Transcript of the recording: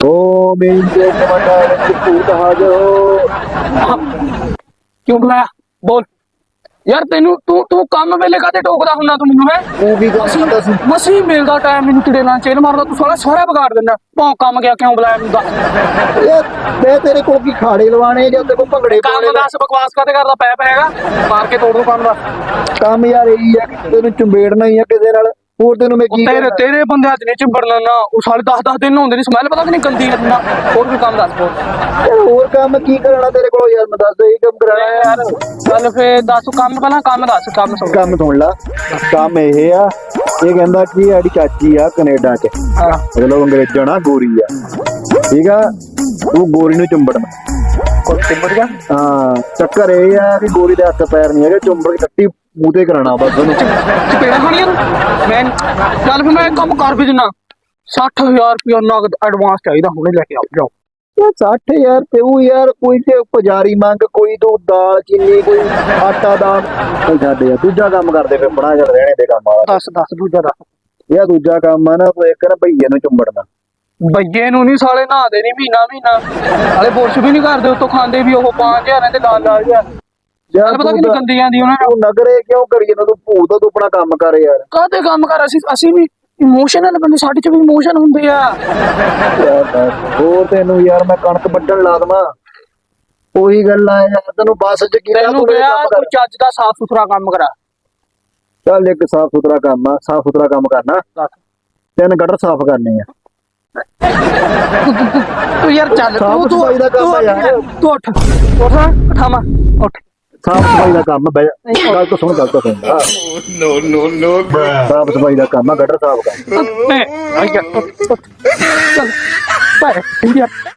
ਓ main ਜੇ ਕਮਾਂਡਾ ਵਿੱਚ ਭੂਤ ਹਾਜ਼ਰ ਹੋ ਕਿਉਂ ਬੁਲਾਇਆ ਬੋਲ ਯਾਰ ਤੈਨੂੰ ਤੂੰ ਤੂੰ ਕੰਮ ਵੇਲੇ ਕਾਤੇ ਟੋਕਦਾ ਹੁੰਨਾ ਤੂੰ ਮੈਨੂੰ ਹੈ ਤੂੰ ਕੀ ਕਰ ਸਕਦਾ ਸੀ ਮਸੀਂ ਮਿਲਦਾ ਟਾਈਮ ਮੈਨੂੰ ਕਿੜੇ ਨਾਲ ਚੇਨ ਮਾਰਦਾ ਤੂੰ ਸਾਰਾ ਸਾਰਾ ਵਿਗਾੜ ਦਿੰਦਾ ਭੌਂ ਕੰਮ ਗਿਆ ਕਿਉਂ ਬੁਲਾਇਆ ਮੈਨੂੰ ਦੱਸ ਯਾਰ ਮੈਂ ਤੇਰੇ ਕੋਲ ਕੀ ਖਾੜੇ ਲਵਾਣੇ ਜਾਂ ਤੇਰੇ ਕੋਲ ਭੰਗੜੇ ਕੰਮ ਦੱਸ ਬਕਵਾਸ ਕਾਤੇ ਕਰਦਾ ਪੈਪ ਹੈਗਾ ਮਾਰ ਕੇ ਤੋੜ ਦੂੰ ਕੰਮ ਦਾ ਕੰਮ ਯਾਰ ਇਹੀ ਆ ਕਿ ਤੈਨੂੰ ਚੁੰਬੇੜਨਾ ਹੀ ਆ ਕਿਸੇ ਨਾਲ ਹੋਰ ਤੈਨੂੰ ਮੈਂ ਕੀ ਤੇਰੇ? ਤੇਰੇ ਬੰਦਿਆਂ ਚ ਨਹੀਂ ਚਿੰਬੜਨਾ ਨਾ ਉਹ ਸਾਲੇ 10 10 ਦਿਨ ਹੁੰਦੇ ਨਹੀਂ ਸਮੈਲ ਪਤਾ ਕਿ ਨਹੀਂ ਗੰਦੀ ਕਰਨਾ ਹੋਰ ਵੀ ਕੰਮ ਦੱਸ ਯਾਰ ਹੋਰ ਕੰਮ ਕੀ ਕਰਨਾ ਤੇਰੇ ਕੋਲ? ਯਾਰ ਮੈਂ ਦੱਸ ਇਹ ਕੰਮ ਕਰਾਣਾ ਯਾਰ ਚੱਲ ਫੇ ਦੱਸ ਕੰਮ ਪਹਿਲਾਂ ਕੰਮ ਦੱਸ ਕੰਮ ਸੁਣ। ਕੰਮ ਸੁਣ ਲਾ। ਕੰਮ ਇਹ ਆ ਇਹ ਕਹਿੰਦਾ ਕਿ ਸਾਡੀ ਚਾਚੀ ਆ ਕੈਨੇਡਾ 'ਚ। ਹਾਂ। ਮਤਲਬ ਅੰਗਰੇਜ਼ਾਂ ਨਾਲ ਗੋਰੀ ਆ। ਠੀਕ ਆ? ਤੂੰ ਗੋਰੀ ਨੂੰ ਚੁੰਬੜਨਾ ਕੋਈ ਚਿੰਬੜ ਗਿਆ ਹਾਂ ਚੱਕਰ ਇਹ ਆ ਕਿ ਗੋਰੀ ਦੇ ਹੱਥ ਪੈਰ ਨਹੀਂ ਹੈਗੇ ਚੁੰਬੜ ਕੇ ਟੱਟੀ ਮੂੰਹ ਤੇ ਕਰਾਣਾ ਬਸ ਉਹਨੂੰ। ਚਪੇੜਾ ਖਾਣੀ ਯਾਰ ਮੈਂ ਚੱਲ ਫੇ ਮੈਂ ਇੱਕ ਕੰਮ ਕਰ ਵੀ ਦਿਨਾ। 60000 ਰੁਪਇਆ ਨਗਦ ਐਡਵਾਂਸ ਚਾਹੀਦਾ ਹੁਣੇ ਲੈ ਕੇ ਆਓ ਜਾਓ। ਯਾਰ 60000 ਤੇ ਉਹ ਯਾਰ ਕੋਈ ਤੇ ਪੁਜਾਰੀ ਮੰਗ ਕੋਈ ਤੂੰ ਦਾਲ ਚੀਨੀ ਕੋਈ ਆਟਾ ਦਾਲ। ਛੱਡ ਯਾਰ ਦੂਜਾ ਕੰਮ ਕਰਦੇ ਫਿਰ ਬਣਾ ਚੱਲ ਰਹਿਣੇ ਦੇ ਕੰਮ ਆ ਦੱਸ ਦੱਸ ਦੂਜਾ ਦੱਸ। ਇਹ ਦੂਜਾ ਕੰਮ ਆ ਨਾ ਤੂੰ ਇੱਕ ਨਾ ਭਈਏ ਨੂੰ ਚੁੰਬੜਨਾ ਬੱਜੇ ਨੂੰ ਨਹੀਂ ਸਾਲੇ ਨਹਾਦੇ ਨਹੀਂ ਮਹੀਨਾ ਮਹੀਨਾ ਹਾਲੇ ਬੁਰਸ਼ ਵੀ ਨਹੀਂ ਕਰਦੇ ਉਤੋਂ ਖਾਂਦੇ ਵੀ ਉਹ 5000 ਤੇ ਲਾਲ ਲਾਲ ਜਿਹਾ। ਯਾਰ ਪਤਾ ਤੂੰ ਕਿੰਨੀ ਤਾਂ- ਗੰਦੀ ਜਾਂਦੀ ਉਹਨਾਂ ਤੂੰ ਨਗਰੇ ਕਿਉਂ ਕਰੀ ਜਾਂਦਾ ਤੂੰ ਭੂਤ ਤੂੰ ਆਪਣਾ ਕੰਮ ਕਰ ਯਾਰ। ਕਾਹਦੇ ਕੰਮ ਕਰ? ਅਸੀਂ ਅਸੀਂ ਵੀ ਇਮੋਸ਼ਨਲ ਬੰਦੇ ਸਾਡੇ ਚ ਵੀ ਇਮੋਸ਼ਨ ਹੁੰਦੇ ਆ। ਹੋਰ ਤੈਨੂੰ ਯਾਰ ਮੈਂ ਕਣਕ ਵੱਢਣ ਲਾ ਦਵਾਂ। ਉਹੀ ਗੱਲ ਆ ਯਾਰ ਤੈਨੂੰ ਬੱਸ ਚ ਕੀ ਤੈਨੂੰ ਕਿਹਾ ਤੂੰ ਚੱਜ ਦਾ ਸਾਫ਼ ਸੁਥਰਾ ਕੰਮ ਕਰਾ। ਚੱਲ ਇੱਕ ਸਾਫ਼ ਸੁਥਰਾ ਕੰਮ ਆ ਸਾਫ਼ ਸੁਥਰਾ ਕੰਮ ਕਰਨਾ। ਤਿੰਨ ਗਟਰ ਸਾਫ਼ ਕਰਨੇ ਆ। ਤੂੰ ਯਾਰ ਚੱਲ ਤੂੰ ਤੂੰ ਦਾ। ਤੂੰ ਉੱਠ ਉੱਠ। ਉਠਾਵਾ ਉੱਠ ਸਾਫ਼ ਸਫ਼ਾਈ ਦਾ ਕੰਮ ਜਾ ਗੱਲ ਤਾਂ ਸੁਣ ਗੱਲ ਤਾਂ ਸੁਣ। No, no, bruh. ਸਾਫ਼ ਸਫ਼ਾਈ ਦਾ ਕੰਮ ਆ ਗਟਰ ਸਾਫ਼ ਕਰ। ਮੈਂ ਆ ਗਿਆ ਉੱਠ, ਉੱਠ। ਚੱਲ ਪਰ ਯਾਰ